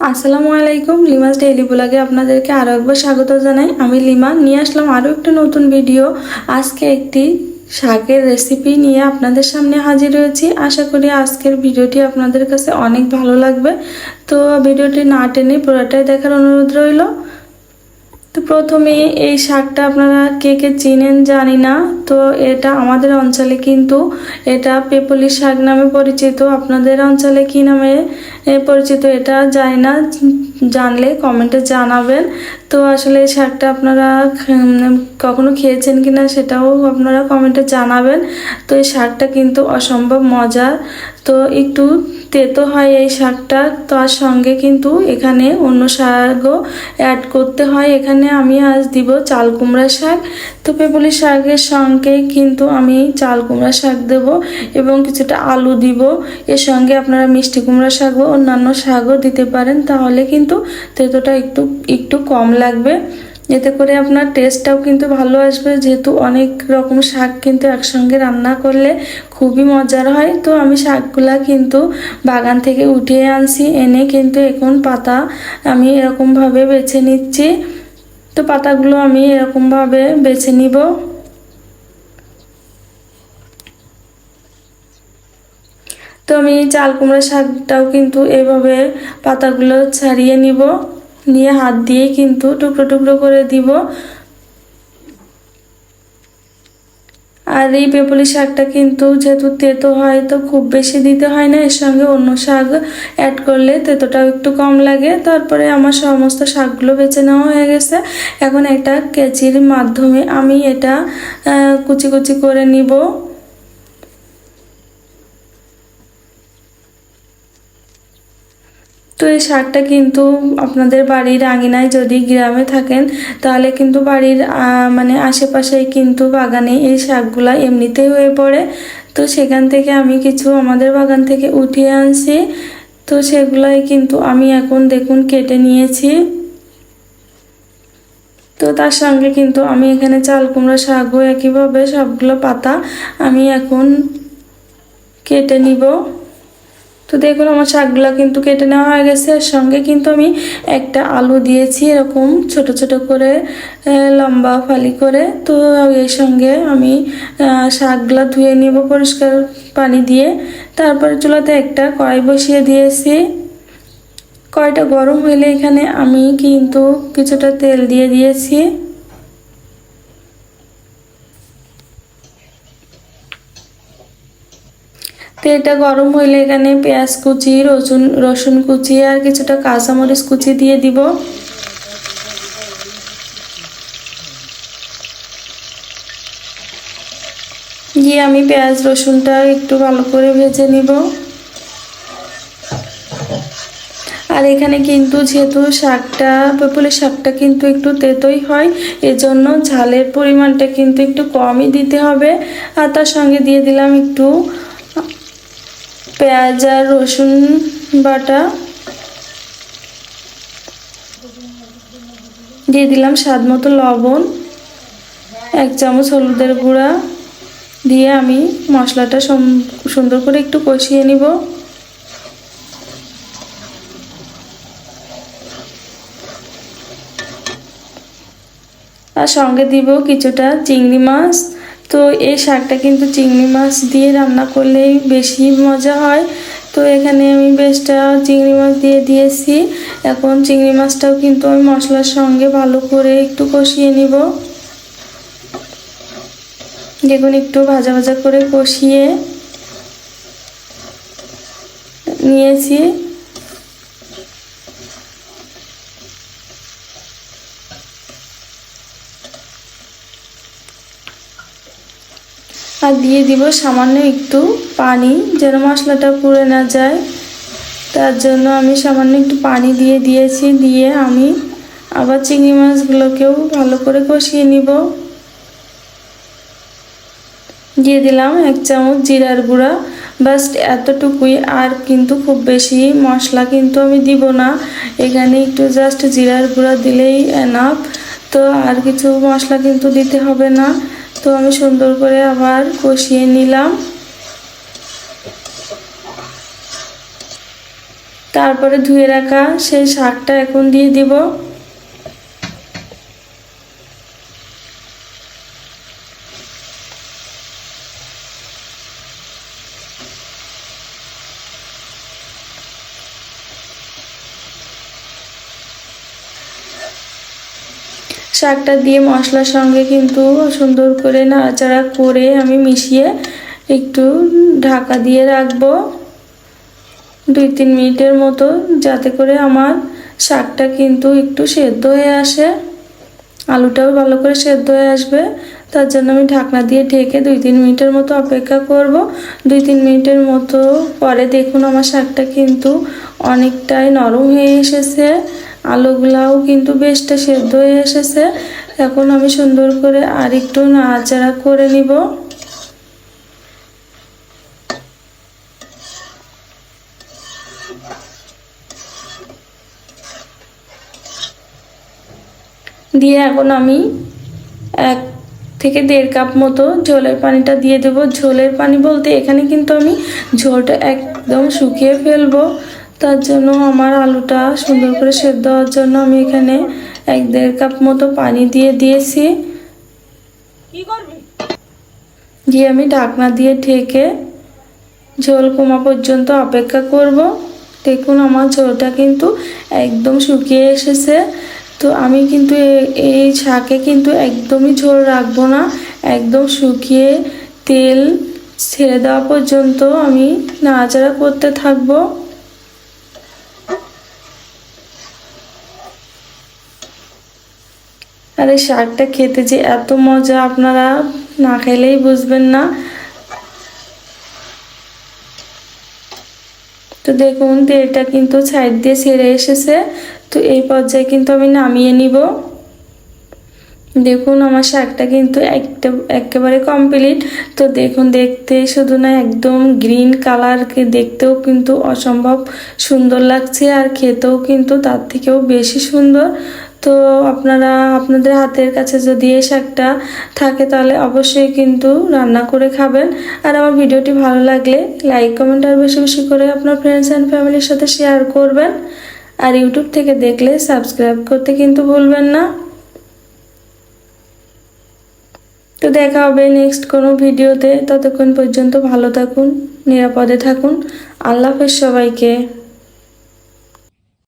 আসসালামু আলাইকুম, লিমাস ডেইলি ব্লগে আপনাদেরকে আরও একবার স্বাগত জানাই। আমি লিমা, নিয়ে আসলাম আরও একটা নতুন ভিডিও আজকে একটি শাকের রেসিপি নিয়ে আপনাদের সামনে হাজির রয়েছি আশা করি আজকের ভিডিওটি আপনাদের কাছে অনেক ভালো লাগবে। তো ভিডিওটি না টেনে পুরোটাই দেখার অনুরোধ রইল। তো প্রথমে এই শাকটা আপনারা কে কে চিনেন জানি না, তো এটা আমাদের অঞ্চলে কিন্তু এটা পেপলি শাক নামে পরিচিত। আপনাদের অঞ্চলে কি নামে পরিচিত এটা জানি না, জানলে কমেন্টে জানাবেন। তো আসলে এই শাকটা আপনারা কখনো খেয়েছেন কি না সেটাও আপনারা কমেন্টে জানাবেন। তো এই শাকটা কিন্তু অসম্ভব মজার। তো একটু তেতো হয় এই শাকটা। তার সঙ্গে কিন্তু এখানে অন্য শাকও অ্যাড করতে হয়। এখানে আমি আজ দিব চাল কুমড়া শাক। তো পেপলি শাকের সঙ্গে কিন্তু আমি চাল কুমড়া শাক দেব এবং কিছুটা আলু দিব। এর সঙ্গে আপনারা মিষ্টি কুমড়া শাক বা অন্যান্য শাকও দিতে পারেন। তাহলে কিন্তু তেতোটা একটু একটু কম লাগবে। এতে করে আপনার টেস্টটাও কিন্তু ভালো আসবে। যেহেতু অনেক রকম শাক কিন্তু একসঙ্গে রান্না করলে খুবই মজার হয়। তো আমি শাকগুলা কিন্তু বাগান থেকে উঠিয়ে আনছি। এনে কিন্তু এখন পাতা আমি এরকমভাবে বেছে নিচ্ছি। তো পাতাগুলো আমি এরকমভাবে বেছে নিব। তো আমি চাল কুমড়া শাকটাও কিন্তু এভাবে পাতাগুলো ছাড়িয়ে নিব। নিয়ে হাত দিয়ে কিন্তু টুকরো টুকরো করে দিব। আর এই পেপলি শাকটা কিন্তু যেহেতু তেতো হয় তো খুব বেশি দিতে হয় না, এর সঙ্গে অন্য শাক অ্যাড করলে তেতোটাও একটু কম লাগে। তারপরে আমার সমস্ত শাকগুলো বেছে নেওয়া হয়ে গেছে। এখন একটা কেচির মাধ্যমে আমি এটা কুচি কুচি করে নিব। তো এই শাকটা কিন্তু আপনাদের বাড়ির আঙিনায় যদি গ্রামে থাকেন, তাহলে কিন্তু বাড়ির মানে আশেপাশেই কিন্তু বাগানে এই শাকগুলা এমনিতেই হয়ে পড়ে। তো সেখান থেকে আমি কিছু আমাদের বাগান থেকে উঠিয়ে আনছি। তো সেগুলাই কিন্তু আমি এখন দেখুন কেটে নিয়েছি। তো তার সঙ্গে কিন্তু আমি এখানে চাল কুমড়া শাকও একইভাবে সবগুলো পাতা আমি এখন কেটে নিব। তো দেখুন, আমার শাকগুলো কিন্তু কেটে নেওয়া হয়ে গেছে। এর সঙ্গে কিন্তু আমি একটা আলু দিয়েছি এরকম ছোট ছোট করে লম্বা ফালি করে। তো এর সঙ্গে আমি শাকগুলো ধুয়ে নিব পরিষ্কার পানি দিয়ে। তারপরে চুলাতে একটা কড়াই বসিয়ে দিয়েছি। কড়াইটা গরম হলে এখানে আমি কিন্তু কিছুটা তেল দিয়ে দিয়েছি। তেলটা গরম হইলে এখানে পেঁয়াজ কুচি, রসুন রসুন কুচি আর কিছুটা কাঁচামরিচ কুচি দিয়ে দিব। দিয়ে আমি পেঁয়াজ, রসুনটা একটু ভালো করে ভেজে নিব। আর এখানে কিন্তু যেহেতু শাকটা পেপুলের শাকটা কিন্তু একটু তেতোই হয়, এজন্য ঝালের পরিমাণটা কিন্তু একটু কমই দিতে হবে। আর তার সঙ্গে দিয়ে দিলাম একটু পেঁয়াজ আর রসুন বাটা দিয়ে দিলাম স্বাদ মতো লবণ, এক চামচ হলুদের গুঁড়া দিয়ে আমি মশলাটা সুন্দর করে একটু কষিয়ে নিব। আর সঙ্গে দিব কিছুটা চিংড়ি মাছ। তো এই শাকটা কিন্তু চিংড়ি মাছ দিয়ে রান্না করলেই বেশি মজা হয়। তো এখানে আমি বেশটা চিংড়ি মাছ দিয়ে দিয়েছি। এখন চিংড়ি মাছটাও কিন্তু আমি মশলার সঙ্গে ভালো করে একটু কষিয়ে নিব। দেখুন, একটু ভাজা ভাজা করে কষিয়ে নিয়েছি। আর দিয়ে দিব সামান্য একটু পানি, যেন মশলাটা পুড়ে না যায়। তার জন্য আমি সামান্য একটু পানি দিয়ে দিয়েছি, দিয়ে আমি আবার চিংড়ি মাছগুলোকেও ভালো করে কষিয়ে নিব। দিয়ে দিলাম এক চামচ জিরার গুঁড়া। বাস এতটুকুই, আর কিন্তু খুব বেশি মশলা কিন্তু আমি দিব না। এখানে একটু জাস্ট জিরার গুঁড়া দিলেই এনাফ তো আর কিছু মশলা কিন্তু দিতে হবে না। তো আমি সুন্দর করে আবার কষিয়ে নিলাম। তারপরে ধুয়ে রাখা সেই শাকটা এখন দিয়ে দিব। শাকটা দিয়ে মশলার সঙ্গে কিন্তু সুন্দর করে নাড়াচাড়া করে আমি মিশিয়ে একটু ঢাকা দিয়ে রাখব। দুই তিন মিনিটের মতো যাতে করে আমার শাকটা কিন্তু একটু সেদ্ধ হয়ে আসে। আলুটাও ভালো করে সেদ্ধ হয়ে আসবে। তার জন্য আমি ঢাকনা দিয়ে ঢেকে দুই তিন মিনিটের মতো অপেক্ষা করব। দুই তিন মিনিটের মতো পরে দেখুন আমার শাকটা কিন্তু অনেকটাই নরম হয়ে এসেছে। আলুগুলাও কিন্তু বেশটা সেদ্ধ হয়ে এসেছে। এখন আমি সুন্দর করে আর একটু নাড়াচাড়া করে নিব। দিয়ে এখন আমি এক থেকে দেড় কাপ মতো ঝোলের পানিটা দিয়ে দেবো। ঝোলের পানি বলতে এখানে কিন্তু আমি ঝোলটা একদম শুকিয়ে ফেলব। তার জন্য আমার আলুটা সুন্দর করে সেদ্ধ হওয়ার জন্য আমি এখানে এক দেড় কাপ মতো পানি দিয়ে দিয়েছি। দিয়ে আমি ঢাকনা দিয়ে ঢেকে ঝোল কমা পর্যন্ত অপেক্ষা করব। দেখুন আমার ঝোলটা কিন্তু একদম শুকিয়ে এসেছে। তো আমি কিন্তু এই শাকে কিন্তু একদমই ঝোল রাখব না। একদম শুকিয়ে তেল ছেড়ে দেওয়া পর্যন্ত আমি নাড়াচাড়া করতে থাকব। আর এই শাকটা খেতে যে এত মজা, আপনারা না খেলেই বুঝবেন না। তো দেখুন, তেলটা কিন্তু সাইড দিয়ে ছেড়ে এসেছে। তো এই পর্যায়ে কিন্তু আমি নামিয়ে নিব। দেখুন, আমার শাকটা কিন্তু একটা, একেবারে কমপ্লিট তো দেখুন, দেখতে শুধু না একদম গ্রিন কালারকে দেখতেও কিন্তু অসম্ভব সুন্দর লাগছে, আর খেতেও কিন্তু তার থেকেও বেশি সুন্দর। তো আপনারা আপনাদের হাতের কাছে যদি এই শাকটা থাকে তাহলে অবশ্যই কিন্তু রান্না করে খাবেন। আর আমার ভিডিওটি ভালো লাগলে লাইক কমেন্ট আর বেশি বেশি করে আপনার ফ্রেন্ডস অ্যান্ড ফ্যামিলির সাথে শেয়ার করবেন। আর ইউটিউব থেকে দেখলে সাবস্ক্রাইব করতে কিন্তু ভুলবেন না। তো দেখা হবে নেক্সট কোনো ভিডিওতে। ততক্ষণ পর্যন্ত ভালো থাকুন, নিরাপদে থাকুন। আল্লাহ হাফেজ সবাইকে।